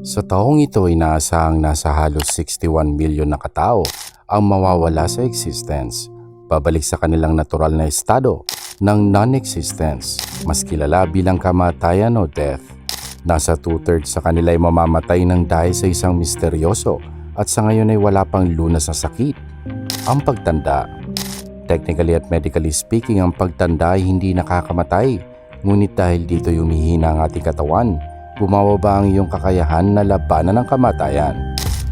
Sa taong ito, inaasahang nasa halos 61 milyon na katao ang mawawala sa existence, babalik sa kanilang natural na estado ng non-existence, mas kilala bilang kamatayan o death. Nasa two-thirds sa kanila ay mamamatay ng dahil sa isang misteryoso at sa ngayon ay wala pang lunas sa sakit. Ang pagtanda. Technically at medically speaking, ang pagtanda ay hindi nakakamatay. Ngunit dahil dito humihina ang ating katawan, bumababa ang iyong kakayahan na labanan ng kamatayan.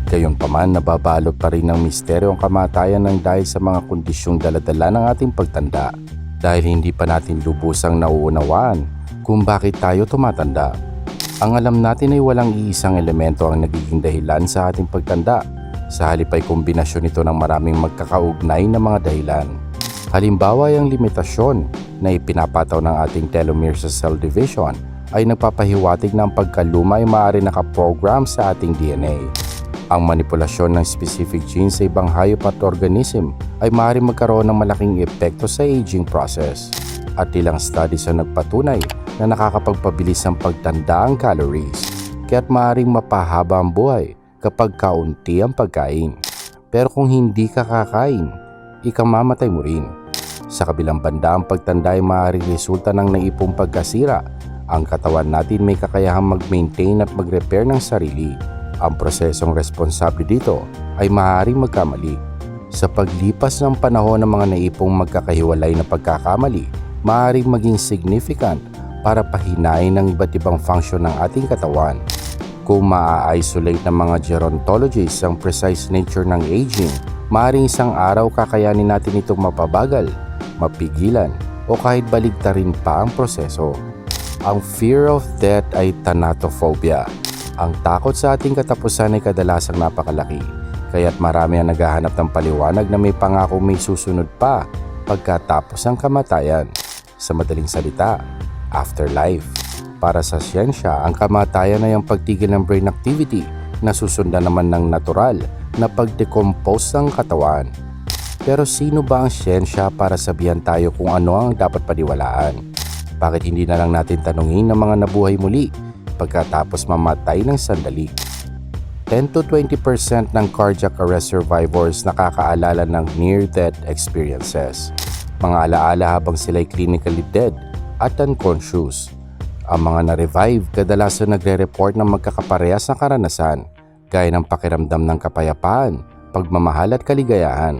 Gayunpaman, nababalot pa rin ng misteryo ang kamatayan ng dahil sa mga kondisyong daladala ng ating pagtanda. Dahil hindi pa natin lubusang nauunawaan kung bakit tayo tumatanda. Ang alam natin ay walang iisang elemento ang nagiging dahilan sa ating pagtanda. Sa halip ay kombinasyon ito ng maraming magkakaugnay na mga dahilan. Halimbawa ay ang limitasyon na ipinapataw ng ating telomere sa cell division ay nagpapahiwatig na ang pagkaluma ay maaari nakaprogram sa ating DNA. Ang manipulasyon ng specific genes sa ibang hayop at organism ay maaari magkaroon ng malaking epekto sa aging process. At ilang studies ang nagpatunay na nakakapagpabilis ang pagtanda ang calories, kaya't maaaring mapahaba ang buhay kapag kaunti ang pagkain. Pero kung hindi ka kakain, ikamamatay mo rin. Sa kabilang banda, ang pagtanda ay maaaring resulta ng naipong pagkasira. Ang katawan natin may kakayahang mag-maintain at mag-repair ng sarili. Ang prosesong responsable dito ay maaaring magkamali. Sa paglipas ng panahon ng mga naipong magkakahiwalay na pagkakamali, maaaring maging significant para pahinain ng iba't ibang function ng ating katawan. Kung maa-isolate ng mga gerontologists ang precise nature ng aging, maaaring isang araw kakayanin natin itong mapabagal, mapigilan, o kahit baligtarin pa ang proseso. Ang fear of death ay thanatophobia. Ang takot sa ating katapusan ay kadalasang napakalaki, kaya't marami ang naghahanap ng paliwanag na may pangako may susunod pa pagkatapos ng kamatayan. Sa madaling salita, afterlife. Para sa siyensya, ang kamatayan ay ang pagtigil ng brain activity na susundan naman ng natural na pagdecompose ng katawan. Pero sino ba ang siyensya para sabihan tayo kung ano ang dapat paniwalaan? Bakit hindi na lang natin tanungin ng mga nabuhay muli pagkatapos mamatay ng sandali? 10 to 20% ng cardiac arrest survivors nakakaalala ng near-death experiences. Mga alaala habang sila'y clinically dead at unconscious. Ang mga na-revive kadalasan nagre-report ng magkakaparehas na karanasan gaya ng pakiramdam ng kapayapaan, pagmamahal at kaligayahan.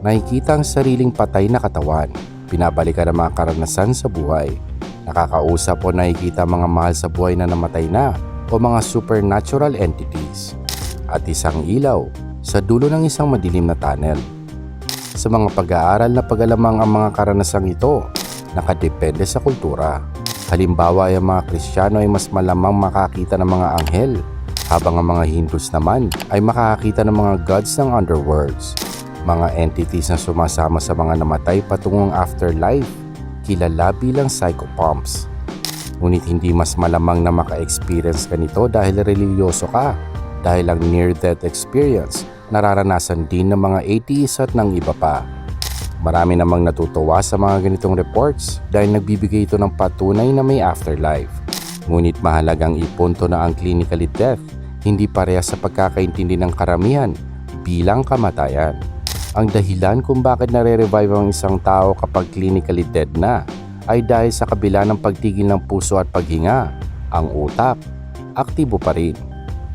Nakikita ang sariling patay na katawan, binabalikan ang mga karanasan sa buhay. Nakakausap o nakikita mga mahal sa buhay na namatay na o mga supernatural entities. At isang ilaw sa dulo ng isang madilim na tunnel. Sa mga pag-aaral na pagalamang ang mga karanasang ito, nakadepende sa kultura. Halimbawa ay ang mga Kristiyano ay mas malamang makakita ng mga anghel, habang ang mga Hindus naman ay makakakita ng mga gods ng underworlds, mga entities na sumasama sa mga namatay patungong afterlife, kilala bilang psychopomps. Ngunit hindi mas malamang na maka-experience ka nito dahil religyoso ka, dahil ang near-death experience nararanasan din ng mga atheists at ng iba pa. Marami namang natutuwa sa mga ganitong reports dahil nagbibigay ito ng patunay na may afterlife. Ngunit mahalagang ipunto na ang clinically death hindi pareha sa pagkakaintindi ng karamihan bilang kamatayan. Ang dahilan kung bakit nare-revive ang isang tao kapag clinically dead na ay dahil sa kabila ng pagtigil ng puso at paghinga, ang utak, aktibo pa rin.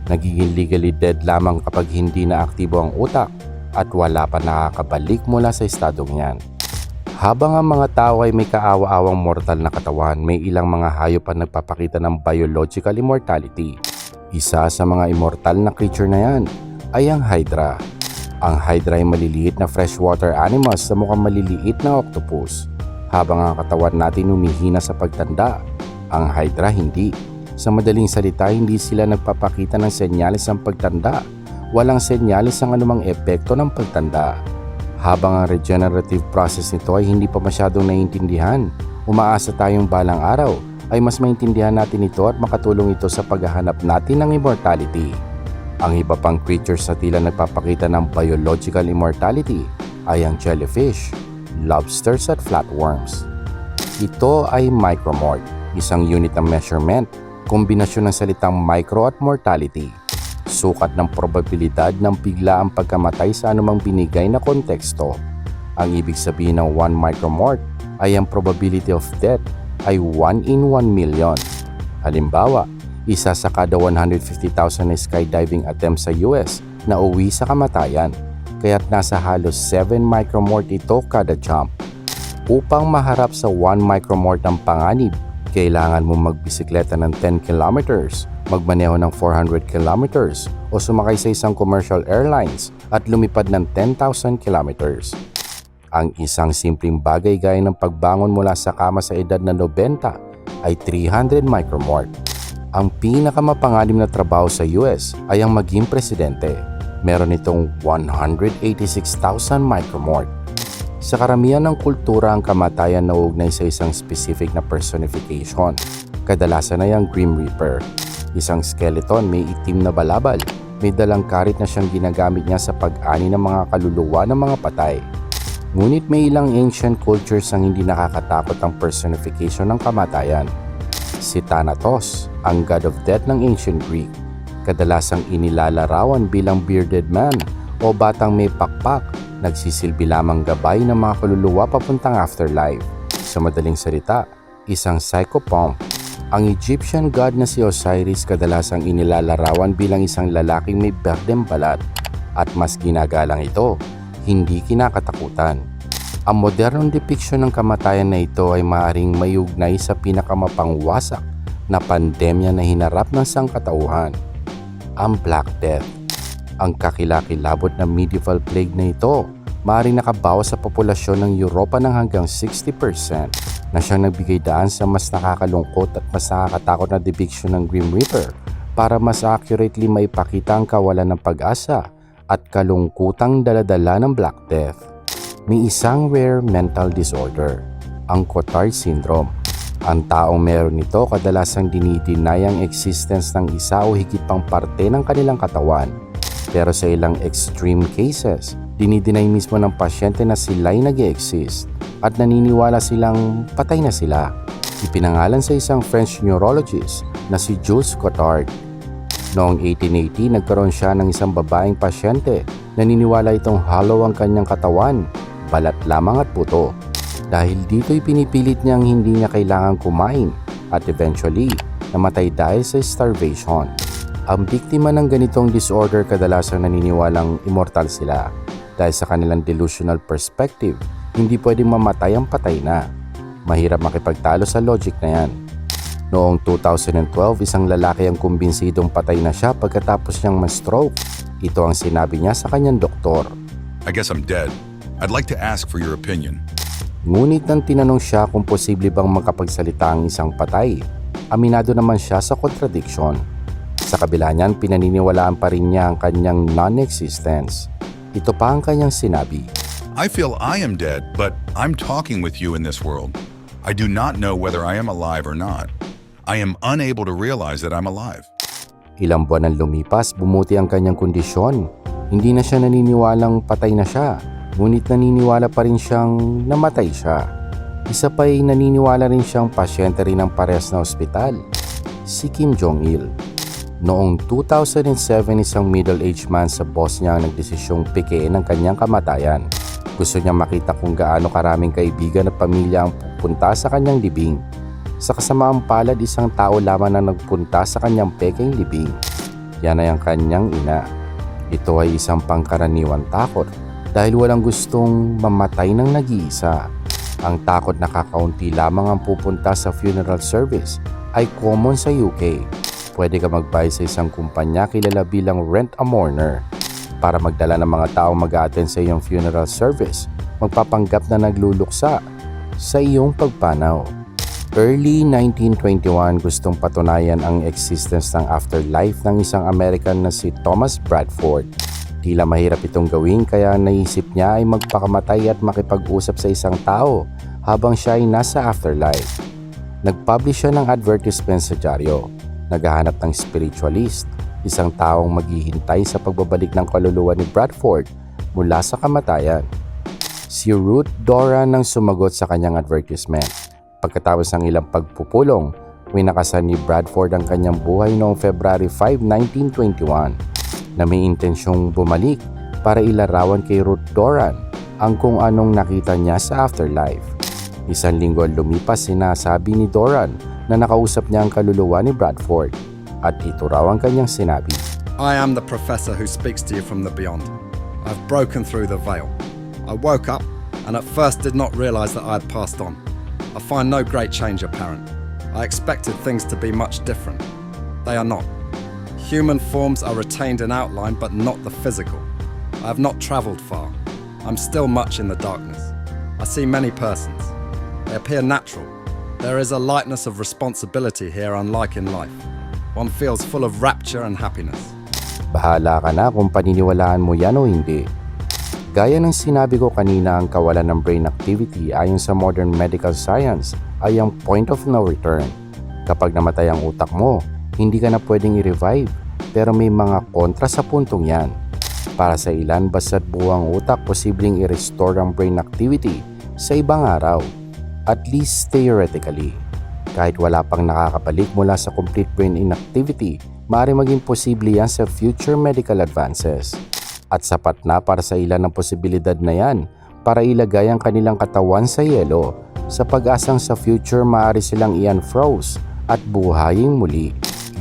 Nagiging legally dead lamang kapag hindi na aktibo ang utak at wala pa nakakabalik mula sa estadong yan. Habang ang mga tao ay may kaawa-awang mortal na katawan, may ilang mga hayop ang nagpapakita ng biological immortality. Isa sa mga immortal na creature na yan ay ang Hydra. Ang Hydra ay maliliit na freshwater animals na mukhang maliliit na octopus. Habang ang katawan natin humihina sa pagtanda, ang Hydra hindi. Sa madaling salita, hindi sila nagpapakita ng senyales ng pagtanda walang senyalis ang anumang epekto ng pagtanda. Habang ang regenerative process nito ay hindi pa masyadong naiintindihan, umaasa tayong balang araw ay mas maintindihan natin ito at makatulong ito sa paghahanap natin ng immortality. Ang iba pang creatures na tila nagpapakita ng biological immortality ay ang jellyfish, lobsters at flatworms. Ito ay micromort, isang unit ng measurement kombinasyon ng salitang micro at mortality. Sukat ng probabilidad ng bigla ang pagkamatay sa anumang binigay na konteksto. Ang ibig sabihin ng 1 micromort ay ang probability of death ay 1 in 1 million. Halimbawa, isa sa kada 150,000 na skydiving attempts sa US na uwi sa kamatayan, kaya't nasa halos 7 micromort ito kada jump. Upang maharap sa 1 micromort ang panganib, kailangan mo magbisikleta ng 10 kilometers, magmaneho ng 400 kilometers, o sumakay sa isang commercial airlines at lumipad ng 10,000 kilometers. Ang isang simpleng bagay gaya ng pagbangon mula sa kama sa edad na 90 ay 300 micromort. Ang pinakamapangalim na trabaho sa US ay ang maging presidente. Meron itong 186,000 micromort. Sa karamihan ng kultura ang kamatayan na ugnay sa isang specific na personification. Kadalasan ay ang Grim Reaper. Isang skeleton may itim na balabal. May dalang karit na siyang ginagamit niya sa pag-ani ng mga kaluluwa ng mga patay. Ngunit may ilang ancient cultures ang hindi nakakatakot ang personification ng kamatayan. Si Thanatos, ang god of death ng ancient Greek, kadalasang inilalarawan bilang bearded man o batang may pakpak, nagsisilbi lamang gabay ng mga kaluluwa papuntang afterlife. Sa madaling salita, isang psychopomp. Ang Egyptian god na si Osiris kadalasang inilalarawan bilang isang lalaking may berdeng balat at mas ginagalang ito hindi kinakatakutan. Ang modernong depiction ng kamatayan na ito ay maaring mayugnay sa pinakamapangwasak na pandemya na hinarap ng sangkatauhan, ang Black Death. Ang kakilakilabot na medieval plague na ito maaaring nakabawas sa populasyon ng Europa ng hanggang 60% na siyang nagbigay daan sa mas nakakalungkot at mas nakakatakot na depiction ng Grim Reaper para mas accurately maipakita ang kawalan ng pag-asa at kalungkutang daladala ng Black Death. May isang rare mental disorder, ang Cotard Syndrome. Ang taong meron nito kadalasang dinideny ang existence ng isa o higit pang parte ng kanilang katawan. Pero sa ilang extreme cases, dinideny mismo ng pasyente na sila'y nag exist at naniniwala silang patay na sila. Ipinangalan sa isang French neurologist na si Jules Cotard Noong 1880, nagkaroon siya ng isang babaeng pasyente. Naniniwala itong hollow ang kanyang katawan, balat lamang at puto. Dahil dito'y pinipilit niyang hindi niya kailangang kumain at eventually, namatay dahil sa starvation. Ang biktima ng ganitong disorder kadalasan naniniwalang immortal sila dahil sa kanilang delusional perspective, hindi pwedeng mamatay ang patay na. Mahirap makipagtalo sa logic na yan. Noong 2012, isang lalaki ang kumbinsidong patay na siya pagkatapos niyang ma-stroke. Ito ang sinabi niya sa kanyang doktor. I guess I'm dead. I'd like to ask for your opinion. Ngunit nang tinanong siya kung posible bang makapagsalita ang isang patay, aminado naman siya sa contradiction. Sa kabila niyan, pinaniniwalaan pa rin niya ang kanyang non-existence. Ito pa ang kanyang sinabi. I feel I am dead, but I'm talking with you in this world. I do not know whether I am alive or not. I am unable to realize that I'm alive. Ilang buwan ang lumipas, bumuti ang kanyang kondisyon. Hindi na siya naniniwalang patay na siya, ngunit naniniwala pa rin siyang namatay siya. Isa pa'y naniniwala rin siyang pasyente rin ng parehas na ospital, si Kim Jong-il. Noong 2007, isang middle-aged man sa boss niya ang nagdesisyong pikein ang kanyang kamatayan. Gusto niya makita kung gaano karaming kaibigan at pamilya ang pupunta sa kanyang libing. Sa kasamaang palad, isang tao lamang na nagpunta sa kanyang peking libing. Yan ay ang kanyang ina. Ito ay isang pangkaraniwang takot dahil walang gustong mamatay ng nag-iisa. Ang takot na kakaunti lamang ang pupunta sa funeral service ay common sa UK. Pwede ka magbayad sa isang kumpanya kilala bilang Rent a Mourner para magdala ng mga tao mag attend sa iyong funeral service. Magpapanggap na nagluluksa sa iyong pagpanaw. Early 1921 gustong patunayan ang existence ng afterlife ng isang American na si Thomas Bradford. Tila mahirap itong gawin kaya naisip niya ay magpakamatay at makipag-usap sa isang tao habang siya ay nasa afterlife. Nag-publish siya ng advertisement sa dyaryo. Naghahanap ng spiritualist, isang taong maghihintay sa pagbabalik ng kaluluwa ni Bradford mula sa kamatayan. Si Ruth Dora nang sumagot sa kanyang advertisement. Pagkatapos ng ilang pagpupulong, winakasan ni Bradford ang kanyang buhay noong February 5, 1921 na may intensyong bumalik para ilarawan kay Ruth Doran ang kung anong nakita niya sa afterlife. Isang linggo ang lumipas sinasabi ni Doran na nakausap niya ang kaluluwa ni Bradford at ito raw ang kanyang sinabi. I am the professor who speaks to you from the beyond. I've broken through the veil. I woke up and at first did not realize that I had passed on. I find no great change apparent. I expected things to be much different. They are not. Human forms are retained in outline but not the physical. I have not traveled far. I'm still much in the darkness. I see many persons. They appear natural. There is a lightness of responsibility here unlike in life. One feels full of rapture and happiness. Bahala ka na kung paniniwalaan mo yan o hindi. Gaya ng sinabi ko kanina ang kawalan ng brain activity ayon sa modern medical science ay ang point of no return. Kapag namatay ang utak mo, hindi ka na pwedeng i-revive pero may mga kontra sa puntong yan. Para sa ilan, basta't buwang utak, posibleng i-restore ang brain activity sa ibang araw. At least theoretically. Kahit wala pang nakakabalik mula sa complete brain inactivity, maaari maging posible yan sa future medical advances. At sapat na para sa ilan ang posibilidad na yan para ilagay ang kanilang katawan sa yelo sa pag-asang sa future maaari silang i-unfroze at buhayin muli.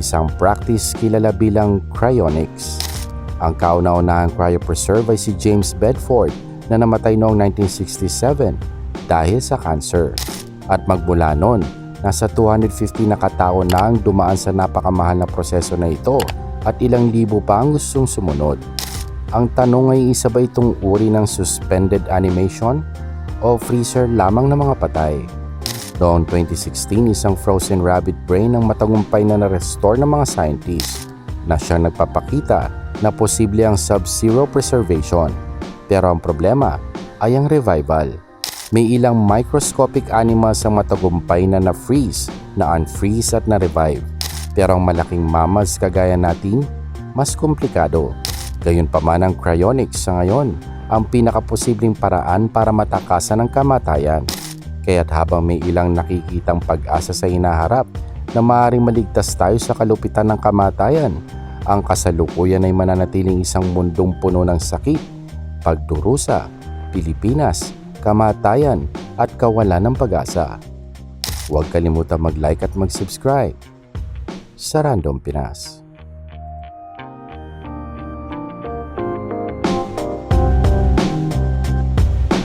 Isang practice kilala bilang cryonics. Ang kauna-unahang cryopreserve ay si James Bedford na namatay noong 1967 dahil sa cancer. At magmula noon, nasa 250 na katao na ang dumaan sa napakamahal na proseso na ito at ilang libo pa ang gustong sumunod. Ang tanong ay isa ba itong uri ng suspended animation o freezer lamang ng mga patay? Noong 2016, isang frozen rabbit brain ang matagumpay na na-restore ng mga scientists na siyang nagpapakita na posible ang sub-zero preservation. Pero ang problema ay ang revival. May ilang microscopic animals ang matagumpay na na-freeze, na-unfreeze at na-revive. Pero ang malaking mammals kagaya natin, mas komplikado. Gayunpaman ang cryonics sa ngayon, ang pinakaposibleng paraan para matakasan ang kamatayan. Kaya't habang may ilang nakikitang pag-asa sa hinaharap na maaaring maligtas tayo sa kalupitan ng kamatayan, ang kasalukuyan ay mananatiling isang mundong puno ng sakit, pagdurusa, Pilipinas, kamatayan at kawalan ng pag-asa. Huwag kalimutan mag-like at mag-subscribe sa Random Pinas.